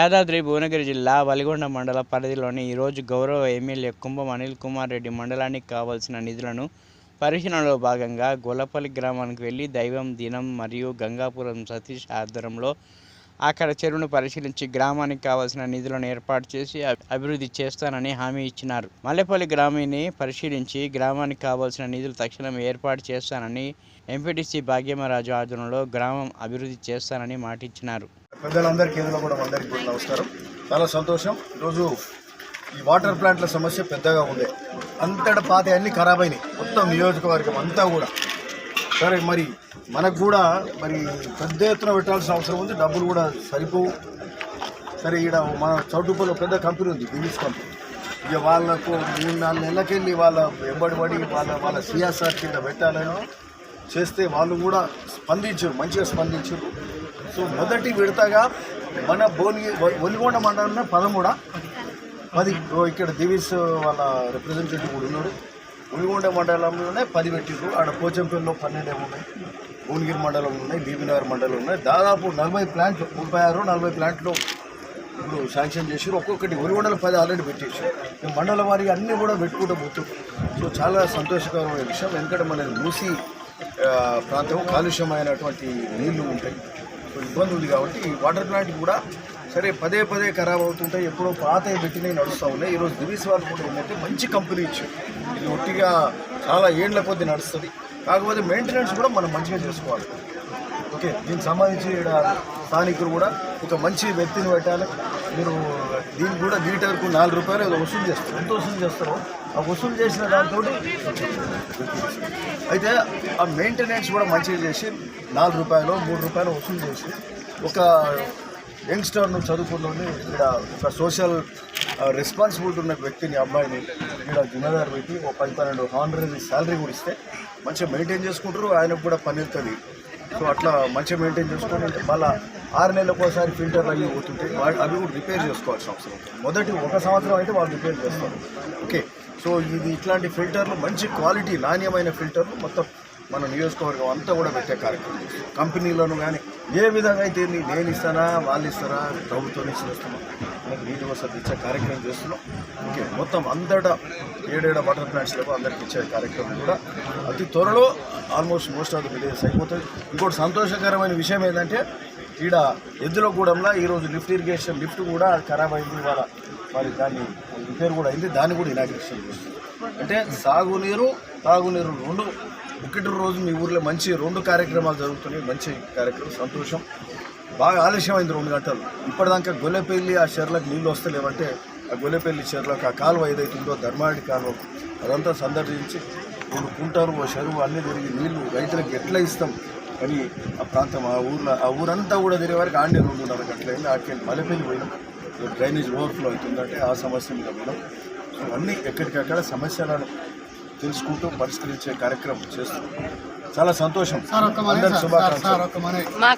యాదాద్రి భువనగిరి జిల్లా వలిగొండ మండల పరిధిలోని ఈరోజు గౌరవ ఎమ్మెల్యే కుంభం అనిల్ కుమార్ రెడ్డి మండలానికి కావాల్సిన నిధులను పరిశీలనలో భాగంగా గొల్లపల్లి గ్రామానికి వెళ్ళి దైవం దినం మరియు గంగాపురం సతీష్ ఆధ్వర్యంలో అక్కడ చెరువును పరిశీలించి గ్రామానికి కావాల్సిన నిధులను ఏర్పాటు చేసి అభివృద్ధి చేస్తానని హామీ ఇచ్చినారు. మల్లెపల్లి గ్రామీని పరిశీలించి గ్రామానికి కావాల్సిన నిధులు తక్షణం ఏర్పాటు చేస్తానని ఎంపీటీసీ భాగ్యమరాజు ఆధ్వర్యంలో గ్రామం అభివృద్ధి చేస్తానని మాటిచ్చినారు. పెద్దలందరికీ ఇందులో కూడా అందరికీ నమస్కారం. చాలా సంతోషం. ఈరోజు ఈ వాటర్ ప్లాంట్ల సమస్య పెద్దగా ఉంది. అంతటా పాత అన్ని ఖరాబ్ అయినాయి. మొత్తం నియోజకవర్గం అంతా కూడా. సరే మరి మనకు కూడా మరి పెద్ద ఎత్తున పెట్టాల్సిన అవసరం ఉంది. డబ్బులు కూడా సరిపోవు. సరే ఈడ మన చౌటుపల్లి పెద్ద కంపెనీ ఉంది దివిస్ కంపెనీ. ఇక వాళ్ళకు మూడు నాలుగు నెలలకెళ్ళి వాళ్ళ వెంబడి పడి వాళ్ళ వాళ్ళ సిఎస్ఆర్ కింద పెట్టాలని చేస్తే వాళ్ళు కూడా స్పందించారు మంచిగా స్పందించారు. సో మొదటి విడతగా మన బోని ఒలిగొండ మండలంలో పదమూడ. పది. ఇక్కడ దివీస్ వాళ్ళ రిప్రజెంటేటివ్ కూడా ఉన్నాడు. ఉలిగొండ మండలంలోనే పది పెట్టిండ్రు ఆడ పోచంపల్లిలో పన్నెండే ఉన్నాయి. భువనగిరి మండలం ఉన్నాయి. బీబీనగర్ మండలం ఉన్నాయి. దాదాపు నలభై ప్లాంట్లు ముప్పై ఆరు నలభై ప్లాంట్లు ఇప్పుడు శాంక్షన్ చేసి ఒక్కొక్కటి ఉరిగొండల పది ఆల్రెడీ పెట్టేసి మండల వారి అన్నీ కూడా పెట్టుకుంటూ పోతుంది సో చాలా సంతోషకరమైన విషయం. ఎందుకంటే మన మూసి ప్రాంతం కాలుష్యమైనటువంటి నీళ్ళు ఉంటాయి. సో ఇబ్బంది ఉంది కాబట్టి వాటర్ ప్లాంట్ కూడా సరే పదే పదే ఖరాబ్ అవుతుంటాయి ఎప్పుడో పాత పెట్టినవి నడుస్తూ ఉన్నాయి. ఈరోజు దివీస్ వాళ్ళు కూడా ఏంటంటే మంచి కంపెనీ ఇచ్చారు. ఇది ఒట్టిగా చాలా ఏండ్ల కొద్ది నడుస్తుంది. కాకపోతే మెయింటెనెన్స్ కూడా మనం మంచిగా చేసుకోవాలి. ఓకే దీనికి సంబంధించి స్థానికులు కూడా ఒక మంచి వ్యక్తిని పెట్టాలి. మీరు దీనికి కూడా లీటర్కు నాలుగు రూపాయలు ఏదో వసూలు చేస్తారు. ఎంత వసూలు చేస్తారో ఆ వసూలు చేసిన దాంతో అయితే ఆ మెయింటెనెన్స్ కూడా మంచిగా చేసి నాలుగు రూపాయలు మూడు రూపాయలు వసూలు చేసి ఒక యంగ్స్టర్ నువ్వు చదువుకున్నోడిని ఇక్కడ ఒక సోషల్ రెస్పాన్సిబిలిటీ ఉన్న వ్యక్తిని అబ్బాయిని ఇక్కడ జిమ్మదారు పెట్టి ఒక పది పన్నెండు హానరీ శాలరీ కూడా ఇస్తే మంచిగా మెయింటైన్ చేసుకుంటారు. ఆయనకు కూడా పని వెళ్తుంది సో అట్లా మంచిగా మెయింటైన్ చేసుకొని అంటే మళ్ళీ ఆరు నెలలకు ఒకసారి ఫిల్టర్లు అవి పోతుంటాయి వా- అవి కూడా రిపేర్ చేసుకోవాల్సిన అవసరం మొదటి ఒక సంవత్సరం అయితే వాళ్ళు రిపేర్ చేస్తారు. ఓకే. సో ఇది ఇట్లాంటి ఫిల్టర్లు మంచి క్వాలిటీ నాణ్యమైన ఫిల్టర్లు మొత్తం మన నియోజకవర్గం అంతా కూడా పెట్టే కార్యక్రమం. కంపెనీలను కానీ ఏ విధంగా అయితే నీ- నేను ఇస్తానా వాళ్ళు ఇస్తారా ప్రభుత్వం నుంచి చేస్తున్నాం మనకు నీటి వసతి ఇచ్చే కార్యక్రమం చేస్తున్నాం. ఓకే మొత్తం అంతటా ఏడేడ వాటర్ ప్లాంట్స్లకు అందరికి ఇచ్చే కార్యక్రమం కూడా అతి త్వరలో almost most of the villages అయిపోతుంది ఇంకోటి సంతోషకరమైన విషయం ఏంటంటే ఈడ ఎద్దులగూడెంలో ఈరోజు లిఫ్ట్ ఇరిగేషన్ లిఫ్ట్ కూడా ఖరాబ్ అయింది. వాళ్ళ మరి దాన్ని రిపేర్ కూడా అయింది. దాన్ని కూడా ఇనాగ్రేషన్ చేస్తుంది అంటే సాగునీరు తాగునీరు రెండు ఒకటి రోజు మీ ఊర్లో మంచి రెండు కార్యక్రమాలు జరుగుతున్నాయి. మంచి కార్యక్రమం. సంతోషం. బాగా ఆలస్యమైంది రెండు గంటలు. ఇప్పటిదాకా గొల్లెపల్లి ఆ చెర్లకు నీళ్ళు వస్తలేవంటే ఆ గొల్లెపల్లి చెర్లకు ఆ కాలువ ఏదైతుందో ధర్మాడి కాలువ అదంతా సందర్శించి రెండు కుంటారు ఓ చెరువు అన్నీ తిరిగి నీళ్ళు రైతులకు ఎట్లా ఇస్తాం? అని ఆ ప్రాంతం ఆ ఊర్లో ఆ ఊరంతా కూడా తిరిగే వరకు ఆండే రెండున్నర గంటలైంది. ఆడికి మల్లెపల్లి పోయినాం. డ్రైనేజ్ ఓవర్ఫ్లో అవుతుందంటే ఆ సమస్య మీద పోయినాం. అన్నీ ఎక్కడికక్కడ సమస్యలను తెలుసుకుంటూ పరిష్కరించే కార్యక్రమం చేస్తున్నాం. చాలా సంతోషం. అందరికి శుభాకాంక్షలు.